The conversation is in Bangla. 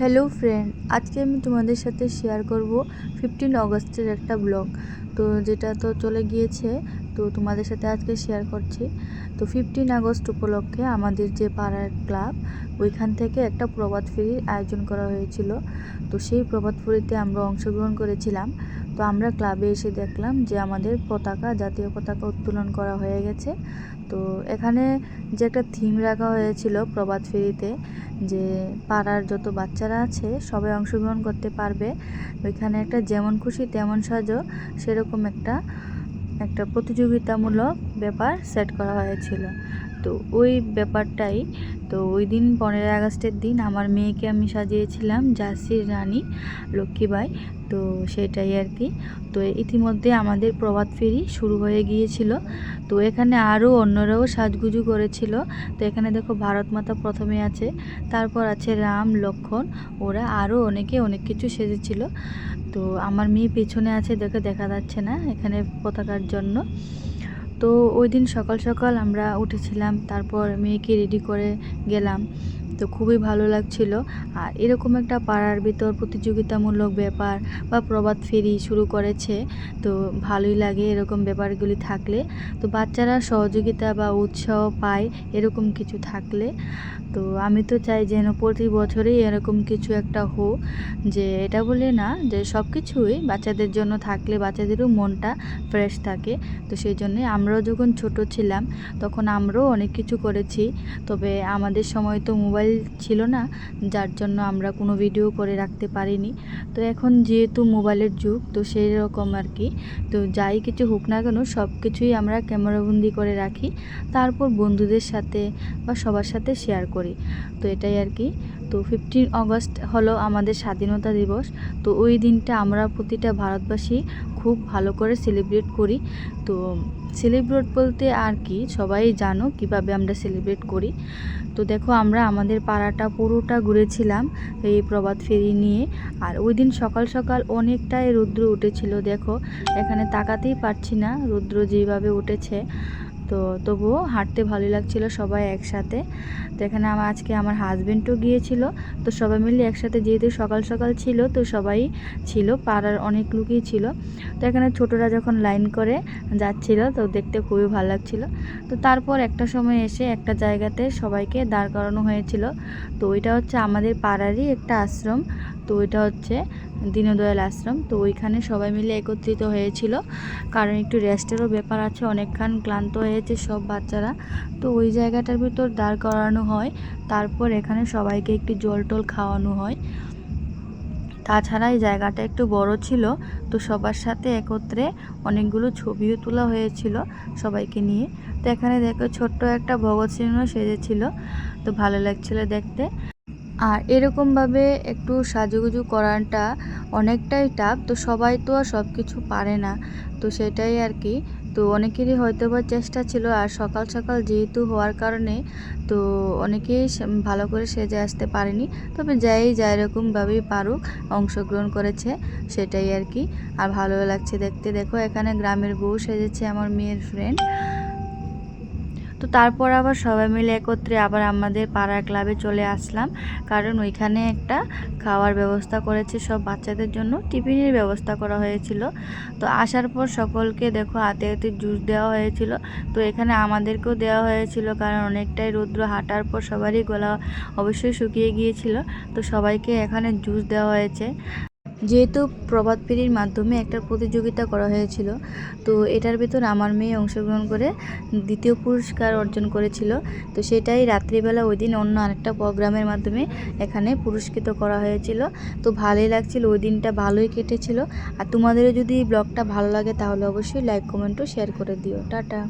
হ্যালো ফ্রেন্ড আজকে আমি তোমাদের সাথে শেয়ার করব ফিফটিন অগস্টের একটা ব্লগ তো যেটা তো চলে গিয়েছে তো তোমাদের সাথে আজকে শেয়ার করছি। তো ফিফটিন আগস্ট উপলক্ষে আমাদের যে পাড়ার ক্লাব ওইখান থেকে একটা প্রভাত ফেরির আয়োজন করা হয়েছিল। তো সেই প্রভাত ফেরিতে আমরা অংশগ্রহণ করেছিলাম। তো আমরা ক্লাবে এসে দেখলাম যে আমাদের পতাকা, জাতীয় পতাকা উত্তোলন করা হয়ে গেছে। তো এখানে যে একটা থিম রাখা হয়েছিল প্রভাত ফেরিতে, যে পাড়ার যত বাচ্চারা আছে, সবাই অংশগ্রহণ করতে পারবে। ওইখানে একটা যেমন খুশি তেমন সাজো, সেরকম একটা একটা প্রতিযোগিতামূলক ব্যাপার সেট করা হয়েছিল। তো ওই ব্যাপারটাই। তো ওই দিন পনেরোই আগস্টের দিন আমার মেয়েকে আমি সাজিয়েছিলাম জার্সির রানী লক্ষ্মীবাই তো সেটাই আর কি। তো ইতিমধ্যে আমাদের প্রভাত ফেরি শুরু হয়ে গিয়েছিল। তো এখানে আরও অন্যরাও সাজগুজু করেছিল। তো এখানে দেখো ভারত মাতা প্রথমে আছে, তারপর আছে রাম, লক্ষণ, ওরা আরও অনেকে অনেক কিছু সেজেছিল। তো আমার মেয়ে পেছনে আছে দেখে দেখা যাচ্ছে না এখানে পতাকার জন্য। তো ওই দিন সকাল সকাল আমরা উঠেছিলাম তারপর মেয়েকে রেডি করে গেলাম। তো খুবই ভালো লাগছিল। আর এরকম একটা পাড়ার ভিতর প্রতিযোগিতামূলক ব্যাপার বা প্রবাদ ফেরি শুরু করেছে, তো ভালোই লাগে এরকম ব্যাপারগুলি থাকলে। তো বাচ্চারা সহযোগিতা বা উৎসাহ পায় এরকম কিছু থাকলে। তো আমি তো চাই যেন প্রতি বছরেই এরকম কিছু একটা হোক, যে এটা বলে না, যে সব কিছুই বাচ্চাদের জন্য থাকলে বাচ্চাদেরও মনটা ফ্রেশ থাকে। তো সেই জন্যে আমরাও যখন ছোট ছিলাম, তখন আমরাও অনেক কিছু করেছি। তবে আমাদের সময় তো মোবাইল ছিল না, যার জন্য আমরা কোনো ভিডিও করে রাখতে পারিনি। তো এখন যেহেতু মোবাইলের যুগ, তো সেই রকম আর কি। তো যাই কিছু হোক না কেন সব কিছুই আমরা ক্যামেরাবন্দি করে রাখি, তারপর বন্ধুদের সাথে বা সবার সাথে শেয়ার করি। তো এটাই আর কি। তো ফিফটিন অগস্ট হলো আমাদের স্বাধীনতা দিবস। তো ওই দিনটা আমরা প্রতিটা ভারতবাসী খুব ভালো করে সেলিব্রেট করি। তো সেলিব্রেট বলতে আর কি সবাই জানো কীভাবে আমরা সেলিব্রেট করি। তো দেখো আমরা আমাদের পাড়াটা পুরোটা ঘুরেছিলাম এই প্রবাদ ফেরি নিয়ে। আর ওই দিন সকাল সকাল অনেকটাই রৌদ্র উঠেছিল, দেখো। এখানে তাকাতেই পারছি না রৌদ্র যেভাবে উঠেছে। তো তবুও হাঁটতে ভালো লাগছিল সবাই একসাথে। তো এখানে আমার আজকে আমার হাজব্যান্ডও গিয়েছিল। তো সবাই মিলে একসাথে যেহেতু সকাল সকাল ছিল, তো সবাই ছিল, পাড়ার অনেক লোকই ছিল। তো এখানে ছোটরা যখন লাইন করে যাচ্ছিল, তো দেখতে খুবই ভালো লাগছিল। তো তারপর একটা সময় এসে একটা জায়গাতে সবাইকে দাঁড় করানো হয়েছিল। তো ওইটা হচ্ছে আমাদের পাড়ারই একটা আশ্রম। তো ওইটা হচ্ছে দীনদয়াল আশ্রম। তো ওইখানে সবাই মিলে একত্রিত হয়েছিল। কারণ একটু রেস্টেরও ব্যাপার আছে অনেকক্ষণ ক্লান্ত হয়েছে সব বাচ্চারা। তো ওই জায়গাটার ভিতর দাঁড় করানো হয়। তারপর এখানে সবাইকে একটু জল টল খাওয়ানো হয়। তাছাড়া এই জায়গাটা একটু বড় ছিল। তো সবার সাথে একত্রে অনেকগুলো ছবিও তোলা হয়েছিল সবাইকে নিয়ে। তো এখানে দেখো ছোট্ট একটা ভগৎ সিংহ সেজেছিল। তো ভালো লাগছিল দেখতে। আর এরকমভাবে একটু সাজুগুজু করাটা অনেকটাই টাফ তো সবাই তো আর সব কিছু পারে না। তো সেটাই আর কি। তো অনেকেরই হয়তো বা চেষ্টা ছিল, আর সকাল সকাল যেহেতু হওয়ার কারণে, তো অনেকেই ভালো করে সেজে আসতে পারেনি। তবে যাই যা এরকমভাবেই পারুক, অংশগ্রহণ করেছে, সেটাই আর কি। আর ভালো লাগছে দেখতে। দেখো, এখানে গ্রামের বউ সেজেছে আমার মেয়ের ফ্রেন্ড তো তারপর আবার সবাই মিলে একত্রে আবার আমাদের পাড়ার ক্লাবে চলে আসলাম। কারণ ওইখানে একটা খাওয়ার ব্যবস্থা করেছে সব বাচ্চাদের জন্য, টিফিনের ব্যবস্থা করা হয়েছিল। তো আসার পর সকলকে দেখো হাতে হাতে জুস দেওয়া হয়েছিল। তো এখানে আমাদেরকেও দেওয়া হয়েছিল কারণ অনেকটাই রৌদ্র। হাঁটার পর সবারই গলা অবশ্যই শুকিয়ে গিয়েছিল। তো সবাইকে এখানে জুস দেওয়া হয়েছে। যেহেতু প্রভাত ফেরির মাধ্যমে একটা প্রতিযোগিতা করা হয়েছিল, তো এটার ভিতর আমার মেয়ে অংশগ্রহণ করে দ্বিতীয় পুরস্কার অর্জন করেছিল। তো সেটাই রাত্রিবেলা ওই দিন অন্য আরেকটা প্রোগ্রামের মাধ্যমে এখানে পুরস্কৃত করা হয়েছিল। তো ভালোই লাগছিল, ওই দিনটা ভালোই কেটেছিল। আর তোমাদেরও যদি ব্লগটা ভালো লাগে তাহলে অবশ্যই লাইক কমেন্টও শেয়ার করে দিও। টাটা।